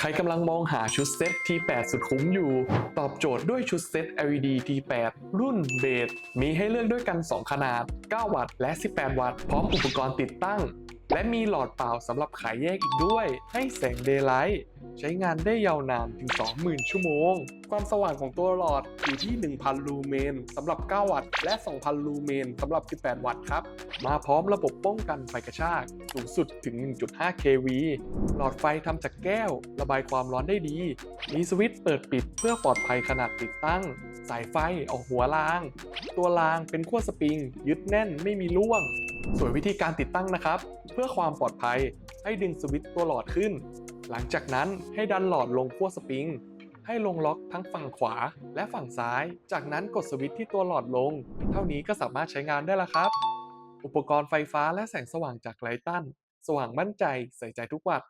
ใครกำลังมองหาชุดเซ็ต T8 สุดคุ้มอยู่ ตอบโจทย์ด้วยชุดเซ็ต LED T8 รุ่นเบสมีให้เลือกด้วยกัน 2 ขนาด 9 วัตต์และ 18 วัตต์ พร้อมอุปกรณ์ติดตั้ง และมีหลอดเปล่าสำหรับขายแยกอีกด้วย ให้แสงเดย์ไลท์ใช้งานได้ยาวนานถึง 20,000 ชั่วโมง ความสว่างของตัวหลอดอยู่ที่ 1,000 ลูเมนสำหรับ 9 วัตต์ และ 2,000 ลูเมนสำหรับ 18 วัตต์ครับ มาพร้อมระบบป้องกันไฟกระชากสูงสุดถึง 1.5 kV หลอดไฟทำจากแก้ว ระบายความร้อนได้ดี มีสวิตช์เปิดปิดเพื่อปลอดภัยขนาดติดตั้ง สายไฟออกหัวราง ตัวรางเป็นขั้วสปริง ยึดแน่นไม่มีร่วง ส่วนวิธีการติดตั้งนะครับ เพื่อความปลอดภัยให้ดึงสวิตช์ตัวหลอดขึ้น หลังจากนั้นให้ดันหลอดลงขั้วสปริง ให้ลงล็อกทั้งฝั่งขวาและฝั่งซ้าย จากนั้นกดสวิตช์ที่ตัวหลอดลง เท่านี้ก็สามารถใช้งานได้แล้วครับ อุปกรณ์ไฟฟ้าและแสงสว่างจากไลตันสว่างมั่นใจใส่ใจทุกวัด